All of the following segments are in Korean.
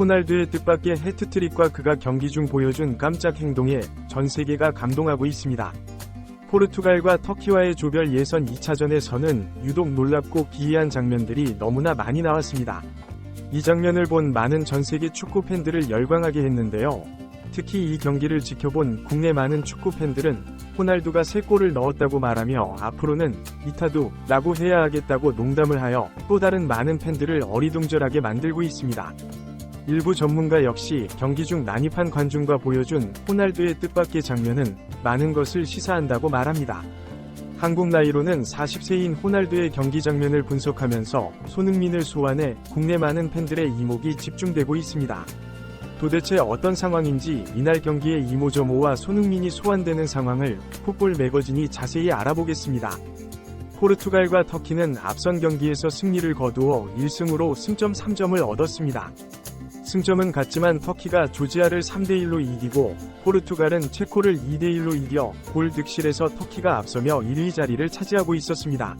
호날두의 뜻밖의 해트트릭과 그가 경기 중 보여준 깜짝 행동에 전 세계가 감동하고 있습니다. 포르투갈과 터키와의 조별 예선 2차전에서는 유독 놀랍고 기이한 장면들이 너무나 많이 나왔습니다. 이 장면을 본 많은 전 세계 축구 팬들을 열광하게 했는데요. 특히 이 경기를 지켜본 국내 많은 축구 팬들은 호날두가 3골을 넣었다고 말하며 앞으로는 이타두 라고 해야 하겠다고 농담을 하여 또 다른 많은 팬들을 어리둥절하게 만들고 있습니다. 일부 전문가 역시 경기 중 난입한 관중과 보여준 호날두의 뜻밖의 장면은 많은 것을 시사한다고 말합니다. 한국 나이로는 40세인 호날두의 경기 장면을 분석하면서 손흥민을 소환해 국내 많은 팬들의 이목이 집중되고 있습니다. 도대체 어떤 상황인지 이날 경기의 이모저모와 손흥민이 소환되는 상황을 풋볼 매거진이 자세히 알아보겠습니다. 포르투갈과 터키는 앞선 경기에서 승리를 거두어 1승으로 승점 3점을 얻었습니다. 승점은 같지만 터키가 조지아를 3대1로 이기고 포르투갈은 체코를 2대1로 이겨 골 득실에서 터키가 앞서며 1위 자리를 차지하고 있었습니다.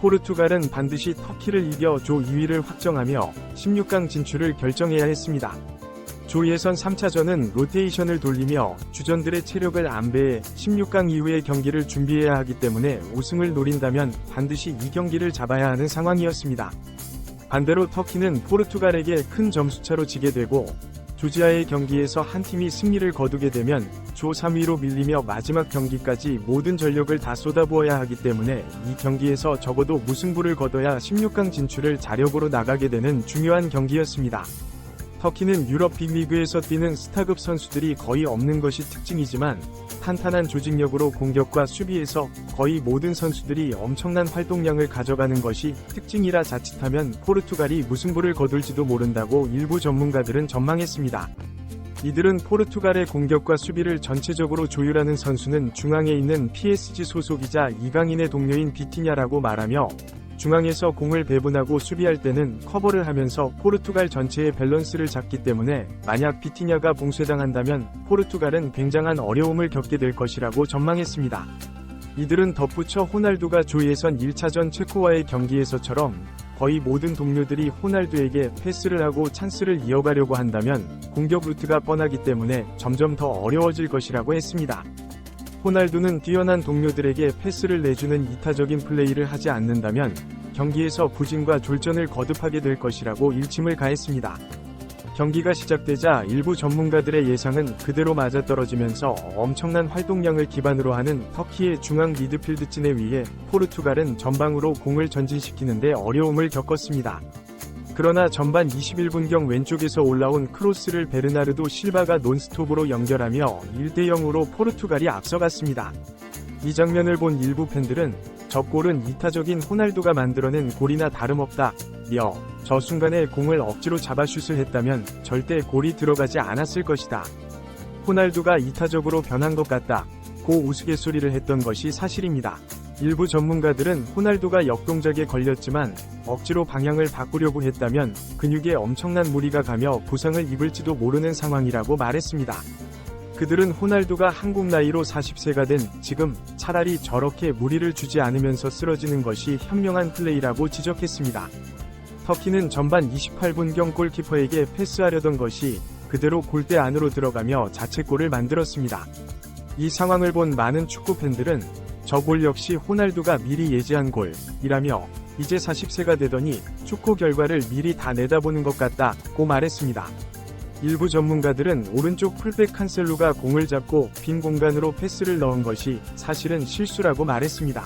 포르투갈은 반드시 터키를 이겨 조 2위를 확정하며 16강 진출을 결정해야 했습니다. 조 예선 3차전은 로테이션을 돌리며 주전들의 체력을 안배해 16강 이후의 경기를 준비해야 하기 때문에 우승을 노린다면 반드시 이 경기를 잡아야 하는 상황이었습니다. 반대로 터키는 포르투갈에게 큰 점수차로 지게 되고 조지아의 경기에서 한 팀이 승리를 거두게 되면 조 3위로 밀리며 마지막 경기까지 모든 전력을 다 쏟아부어야 하기 때문에 이 경기에서 적어도 무승부를 거둬야 16강 진출을 자력으로 나가게 되는 중요한 경기였습니다. 터키는 유럽 빅리그에서 뛰는 스타급 선수들이 거의 없는 것이 특징이지만 탄탄한 조직력으로 공격과 수비에서 거의 모든 선수들이 엄청난 활동량을 가져가는 것이 특징이라 자칫하면 포르투갈이 무승부를 거둘지도 모른다고 일부 전문가들은 전망했습니다. 이들은 포르투갈의 공격과 수비를 전체적으로 조율하는 선수는 중앙에 있는 PSG 소속이자 이강인의 동료인 비티냐라고 말하며 중앙에서 공을 배분하고 수비할 때는 커버를 하면서 포르투갈 전체의 밸런스를 잡기 때문에 만약 비티냐가 봉쇄당한다면 포르투갈은 굉장한 어려움을 겪게 될 것이라고 전망했습니다. 이들은 덧붙여 호날두가 조 예선 1차전 체코와의 경기에서처럼 거의 모든 동료들이 호날두에게 패스를 하고 찬스를 이어가려고 한다면 공격 루트가 뻔하기 때문에 점점 더 어려워질 것이라고 했습니다. 호날두는 뛰어난 동료들에게 패스를 내주는 이타적인 플레이를 하지 않는다면 경기에서 부진과 졸전을 거듭하게 될 것이라고 일침을 가했습니다. 경기가 시작되자 일부 전문가들의 예상은 그대로 맞아떨어지면서 엄청난 활동량을 기반으로 하는 터키의 중앙 미드필드진에 의해 포르투갈은 전방으로 공을 전진시키는데 어려움을 겪었습니다. 그러나 전반 21분경 왼쪽에서 올라온 크로스를 베르나르도 실바가 논스톱으로 연결하며 1대0으로 포르투갈이 앞서갔습니다. 이 장면을 본 일부 팬들은 저 골은 이타적인 호날두가 만들어낸 골이나 다름없다. 며, 저 순간에 공을 억지로 잡아 슛을 했다면 절대 골이 들어가지 않았을 것이다. 호날두가 이타적으로 변한 것 같다. 고 우스갯소리를 했던 것이 사실입니다. 일부 전문가들은 호날두가 역동작에 걸렸지만 억지로 방향을 바꾸려고 했다면 근육에 엄청난 무리가 가며 부상을 입을지도 모르는 상황이라고 말했습니다. 그들은 호날두가 한국 나이로 40세가 된 지금 차라리 저렇게 무리를 주지 않으면서 쓰러지는 것이 현명한 플레이라고 지적했습니다. 터키는 전반 28분경 골키퍼에게 패스하려던 것이 그대로 골대 안으로 들어가며 자책골을 만들었습니다. 이 상황을 본 많은 축구 팬들은 저 골 역시 호날두가 미리 예지한 골이라며 이제 40세가 되더니 축구 결과를 미리 다 내다보는 것 같다고 말했습니다. 일부 전문가들은 오른쪽 풀백 칸셀루가 공을 잡고 빈 공간으로 패스를 넣은 것이 사실은 실수라고 말했습니다.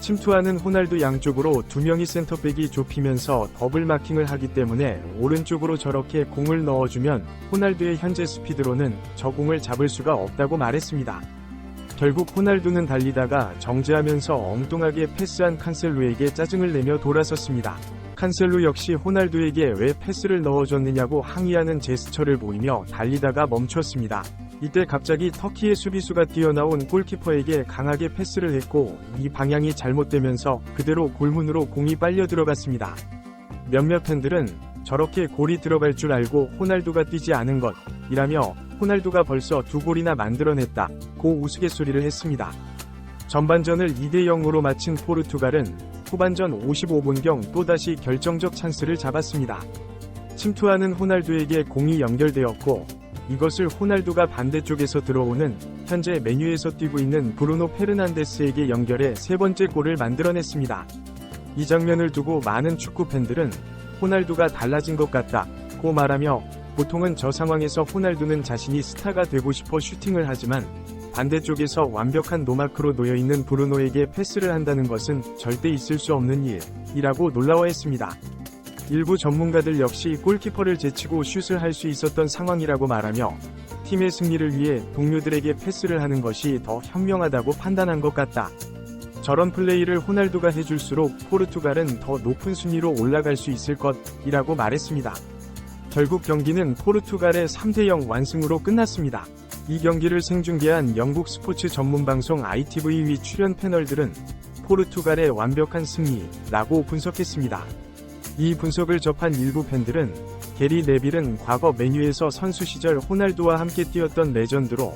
침투하는 호날두 양쪽으로 두 명이 센터백이 좁히면서 더블 마킹을 하기 때문에 오른쪽으로 저렇게 공을 넣어주면 호날두의 현재 스피드로는 저 공을 잡을 수가 없다고 말했습니다. 결국 호날두는 달리다가 정지하면서 엉뚱하게 패스한 칸셀루에게 짜증을 내며 돌아섰습니다. 칸셀루 역시 호날두에게 왜 패스를 넣어줬느냐고 항의하는 제스처를 보이며 달리다가 멈췄습니다. 이때 갑자기 터키의 수비수가 뛰어나온 골키퍼에게 강하게 패스를 했고 이 방향이 잘못되면서 그대로 골문으로 공이 빨려 들어갔습니다. 몇몇 팬들은 저렇게 골이 들어갈 줄 알고 호날두가 뛰지 않은 것이라며 호날두가 벌써 두 골이나 만들어냈다 고 우스갯소리를 했습니다. 전반전을 2대0으로 마친 포르투갈은 후반전 55분경 또다시 결정적 찬스를 잡았습니다. 침투하는 호날두에게 공이 연결되었고 이것을 호날두가 반대쪽에서 들어오는 현재 메뉴에서 뛰고 있는 브루노 페르난데스에게 연결해 세 번째 골을 만들어냈습니다. 이 장면을 두고 많은 축구 팬들은 호날두가 달라진 것 같다 고 말하며 보통은 저 상황에서 호날두는 자신이 스타가 되고 싶어 슈팅을 하지만 반대쪽에서 완벽한 노마크로 놓여있는 브루노에게 패스를 한다는 것은 절대 있을 수 없는 일이라고 놀라워했습니다. 일부 전문가들 역시 골키퍼를 제치고 슛을 할 수 있었던 상황이라고 말하며 팀의 승리를 위해 동료들에게 패스를 하는 것이 더 현명하다고 판단한 것 같다. 저런 플레이를 호날두가 해줄수록 포르투갈은 더 높은 순위로 올라갈 수 있을 것이라고 말했습니다. 결국 경기는 포르투갈의 3대0 완승으로 끝났습니다. 이 경기를 생중계한 영국 스포츠 전문 방송 ITV 출연 패널들은 포르투갈의 완벽한 승리라고 분석했습니다. 이 분석을 접한 일부 팬들은 게리 네빌은 과거 메뉴에서 선수 시절 호날두와 함께 뛰었던 레전드로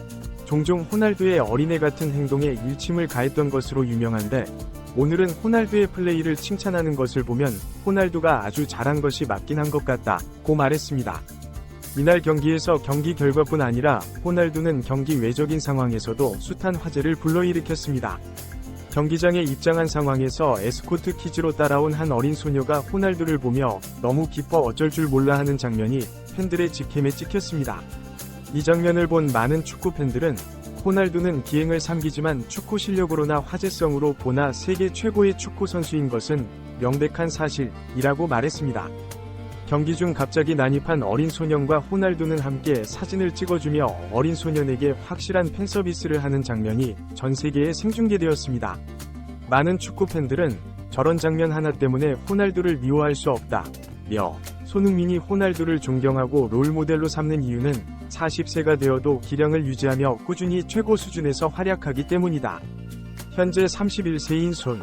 종종 호날두의 어린애 같은 행동에 일침을 가했던 것으로 유명한데 오늘은 호날두의 플레이를 칭찬하는 것을 보면 호날두가 아주 잘한 것이 맞긴 한 것 같다 고 말했습니다. 이날 경기에서 경기 결과뿐 아니라 호날두는 경기 외적인 상황에서도 숱한 화제를 불러일으켰습니다. 경기장에 입장한 상황에서 에스코트 키즈로 따라온 한 어린 소녀가 호날두를 보며 너무 기뻐 어쩔 줄 몰라 하는 장면이 팬들의 직캠에 찍혔습니다. 이 장면을 본 많은 축구 팬들은 호날두는 기행을 삼기지만 축구 실력으로나 화제성으로 보나 세계 최고의 축구 선수인 것은 명백한 사실이라고 말했습니다. 경기 중 갑자기 난입한 어린 소년과 호날두는 함께 사진을 찍어주며 어린 소년에게 확실한 팬 서비스를 하는 장면이 전 세계에 생중계되었습니다. 많은 축구 팬들은 저런 장면 하나 때문에 호날두를 미워할 수 없다. 며 손흥민이 호날두를 존경하고 롤 모델로 삼는 이유는 40세가 되어도 기량을 유지하며 꾸준히 최고 수준에서 활약하기 때문이다. 현재 31세인 손